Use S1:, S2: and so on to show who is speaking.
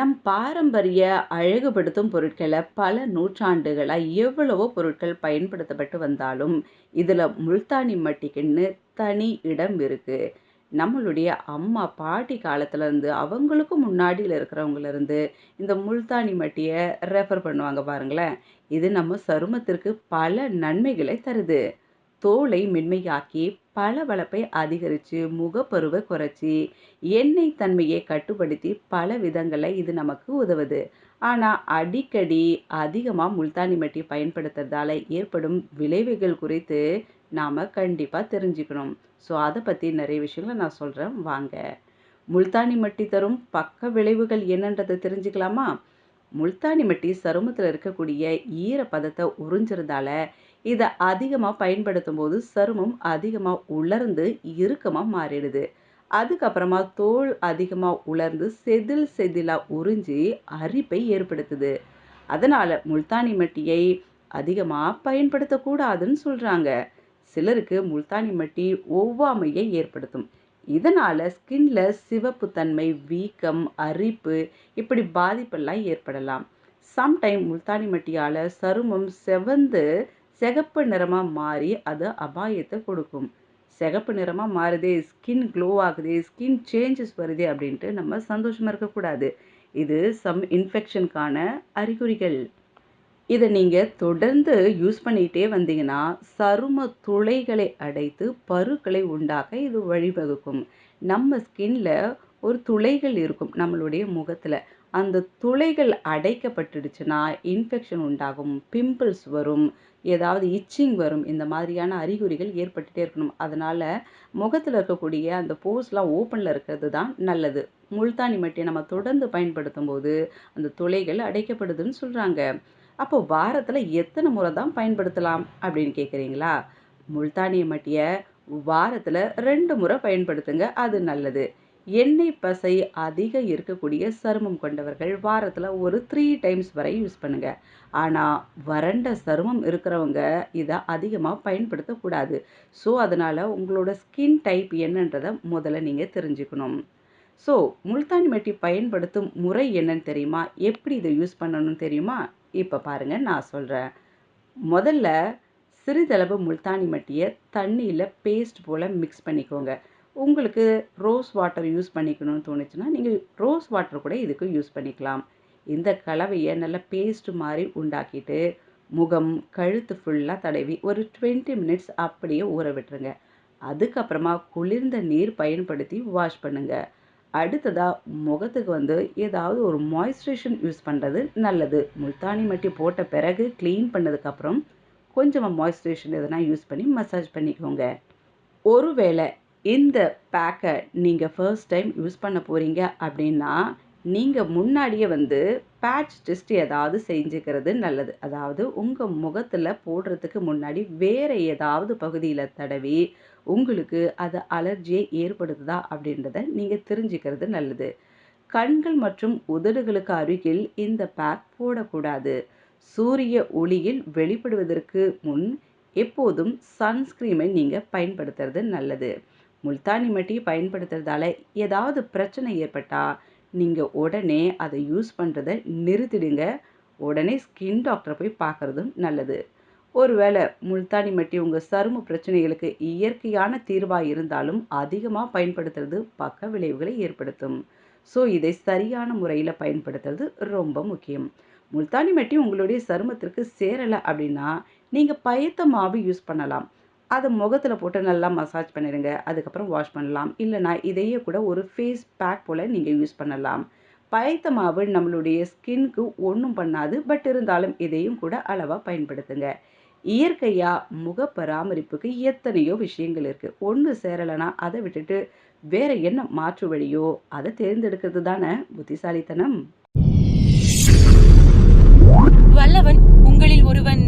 S1: நம் பாரம்பரிய அழகுபடுத்தும் பொருட்களை பல நூற்றாண்டுகளாக எவ்வளவோ பொருட்கள் பயன்படுத்தப்பட்டு வந்தாலும், இதில் முல்தானி மட்டிக்குன்னு தனி இடம் இருக்குது நம்மளுடைய அம்மா, பாட்டி காலத்துலேருந்து அவங்களுக்கும் முன்னாடியில் இருக்கிறவங்கலேருந்து இந்த முல்தானி மட்டியை ரெஃபர் பண்ணுவாங்க பாருங்களேன். இது நம்ம சருமத்திற்கு பல நன்மைகளை தருது. தோலை மென்மையாக்கி, பளபளப்பை அதிகரித்து முகப்பருவ குறைச்சி எண்ணெய் தன்மையை கட்டுப்படுத்தி பல விதங்களில் இது நமக்கு உதவுது. ஆனால் அடிக்கடி அதிகமாக முல்தானி மட்டி பயன்படுத்துறதால ஏற்படும் விளைவுகள் குறித்து நாம் கண்டிப்பாக தெரிஞ்சுக்கணும். ஸோ, அதை பற்றி நிறைய விஷயங்கள நான் சொல்கிறேன் வாங்க. முல்தானி மட்டி தரும் பக்க விளைவுகள் என்னன்றதை தெரிஞ்சுக்கலாமா? முல்தானி மட்டி சருமத்தில் இருக்கக்கூடிய ஈரப்பதத்தை உறிஞ்சுறதால, இதை அதிகமாக பயன்படுத்தும் போது சருமம் அதிகமாக உலர்ந்து இறுக்கமாக மாறிடுது. அதுக்கப்புறமா தோல் அதிகமாக உலர்ந்து செதில் செதிலாக உறிஞ்சி அரிப்பை ஏற்படுத்துது. அதனால் முல்தானி மட்டியை அதிகமாக பயன்படுத்தக்கூடாதுன்னு சொல்கிறாங்க சிலருக்கு முல்தானி மட்டி ஒவ்வாமையை ஏற்படுத்தும். இதனால் ஸ்கின்ல சிவப்பு தன்மை, வீக்கம், அரிப்பு இப்படி பாதிப்பெல்லாம் ஏற்படலாம். சம்டைம் முல்தானி மட்டியால் சருமம் செவந்து சிகப்பு நிறமாக மாறி அது அபாயத்தை கொடுக்கும். சிகப்பு நிறமாக மாறுதே, ஸ்கின் க்ளோ ஆகுது ஸ்கின் சேஞ்சஸ் வருதே அப்படின்ட்டு நம்ம சந்தோஷமாக இருக்கக்கூடாது. இது சம் இன்ஃபெக்ஷனுக்கான அறிகுறிகள். இதை நீங்கள் தொடர்ந்து யூஸ் பண்ணிகிட்டே வந்தீங்கன்னா, சரும துளைகளை அடைத்து பருக்களை உண்டாக்க இது வழிவகுக்கும். நம்ம ஸ்கின்ல ஒரு துளைகள் இருக்கும் நம்மளுடைய முகத்தில் அந்த துளைகள் அடைக்கப்பட்டுடுச்சுன்னா, இன்ஃபெக்ஷன் உண்டாகும், பிம்பிள்ஸ் வரும், ஏதாவது இச்சிங் வரும். இந்த மாதிரியான அறிகுறிகள் ஏற்பட்டுட்டே இருக்கணும். அதனால் முகத்தில் இருக்கக்கூடிய அந்த போர்ஸ்லாம் ஓப்பனில் இருக்கிறது தான் நல்லது. முல்தானி மட்டியை நம்ம தொடர்ந்து பயன்படுத்தும் போது அந்த துளைகள் அடைக்கப்படுதுன்னு சொல்கிறாங்க அப்போ வாரத்தில் எத்தனை முறை தான் பயன்படுத்தலாம் அப்படின்னு கேட்குறீங்களா முல்தானி மட்டியை வாரத்தில் ரெண்டு முறை பயன்படுத்துங்க. அது நல்லது. எண்ணெய் பசை அதிகம் இருக்கக்கூடிய சருமம் கொண்டவர்கள் வாரத்தில் ஒரு த்ரீ டைம்ஸ் வரை யூஸ் பண்ணுங்கள் ஆனால் வறண்ட சருமம் இருக்கிறவங்க இதை அதிகமாக பயன்படுத்தக்கூடாது. ஸோ, அதனால் உங்களோட ஸ்கின் டைப் என்னன்றத முதல்ல நீங்கள் தெரிஞ்சுக்கணும். ஸோ, முல்தானி மட்டி பயன்படுத்தும் முறை என்னன்னு தெரியுமா? எப்படி இதை யூஸ் பண்ணணும்னு தெரியுமா? இப்போ பாருங்கள் நான் சொல்கிறேன் முதல்ல சிறிதளவு முல்தானி மட்டியை தண்ணியில் பேஸ்ட் போல் மிக்ஸ் பண்ணிக்கோங்க. உங்களுக்கு ரோஸ் வாட்டர் யூஸ் பண்ணிக்கணும்னு தோணுச்சுன்னா, நீங்கள் ரோஸ் வாட்டர் கூட இதுக்கு யூஸ் பண்ணிக்கலாம். இந்த கலவையை நல்லா பேஸ்ட் மாதிரி உண்டாக்கிட்டு, முகம், கழுத்து ஃபுல்லாக தடவி ஒரு 20 மினிட்ஸ் அப்படியே ஊற விட்டுருங்க. அதுக்கப்புறமா குளிர்ந்த நீர் பயன்படுத்தி வாஷ் பண்ணுங்கள் அடுத்ததாக முகத்துக்கு வந்து ஏதாவது ஒரு மாய்ஸ்சரைசேஷன் யூஸ் பண்ணுறது நல்லது. முல்தானி மட்டி போட்ட பிறகு க்ளீன் பண்ணதுக்கப்புறம், கொஞ்சமாக மாய்ஸ்சரைசேஷன் எதனா யூஸ் பண்ணி மசாஜ் பண்ணிக்கோங்க. ஒருவேளை இந்த பேக்கை நீங்கள் ஃபர்ஸ்ட் டைம் யூஸ் பண்ண போகிறீங்க அப்படின்னா, நீங்கள் முன்னாடியே வந்து பேட்ச் டெஸ்ட் ஏதாவது செஞ்சுக்கிறது நல்லது. அதாவது உங்கள் முகத்தில் போடுறதுக்கு முன்னாடி வேறு ஏதாவது பகுதியில் தடவி, உங்களுக்கு அது அலர்ஜியை ஏற்படுத்துதா அப்படின்றத நீங்கள் தெரிஞ்சுக்கிறது நல்லது. கண்கள் மற்றும் உதடுகளுக்கு அருகில் இந்த பேக் போடக்கூடாது. சூரிய ஒளியில் வெளிப்படுவதற்கு முன் எப்போதும் சன்ஸ்கிரீமை நீங்கள் பயன்படுத்துறது நல்லது. முல்தானி மட்டி பயன்படுத்துறதால ஏதாவது பிரச்சனை ஏற்பட்டா, நீங்கள் உடனே அதை யூஸ் பண்ணுறத நிறுத்திடுங்க. உடனே ஸ்கின் டாக்டரை போய் பார்க்குறதும் நல்லது. ஒருவேளை முல்தானி மட்டி உங்கள் சரும பிரச்சனைகளுக்கு இயற்கையான தீர்வாக இருந்தாலும், அதிகமாக பயன்படுத்துறது பக்க விளைவுகளை ஏற்படுத்தும். ஸோ, இதை சரியான முறையில் பயன்படுத்துறது ரொம்ப முக்கியம். முல்தானி மட்டி உங்களுடைய சருமத்திற்கு சேரலை அப்படின்னா, நீங்கள் பயத்த மாவு யூஸ் பண்ணலாம். அதை முகத்தில் போட்டு நல்லா மசாஜ் பண்ணிடுங்க. அதுக்கப்புறம் வாஷ் பண்ணலாம். இல்லைனா இதையே கூட ஒரு ஃபேஸ் பேக் போல் நீங்கள் யூஸ் பண்ணலாம். பயத்த மாவு நம்மளுடைய ஸ்கின்க்கு ஒன்றும் பண்ணாது. பட் இருந்தாலும் இதையும் கூட அளவாக பயன்படுத்துங்க. இயற்கையாக முக பராமரிப்புக்கு எத்தனையோ விஷயங்கள் இருக்குது ஒன்று சேரலைன்னா அதை விட்டுட்டு வேற என்ன மாற்று வழியோ, அதை தேர்ந்தெடுக்கிறது தானே புத்திசாலித்தனம்.
S2: வல்லவன் உங்களில் ஒருவன்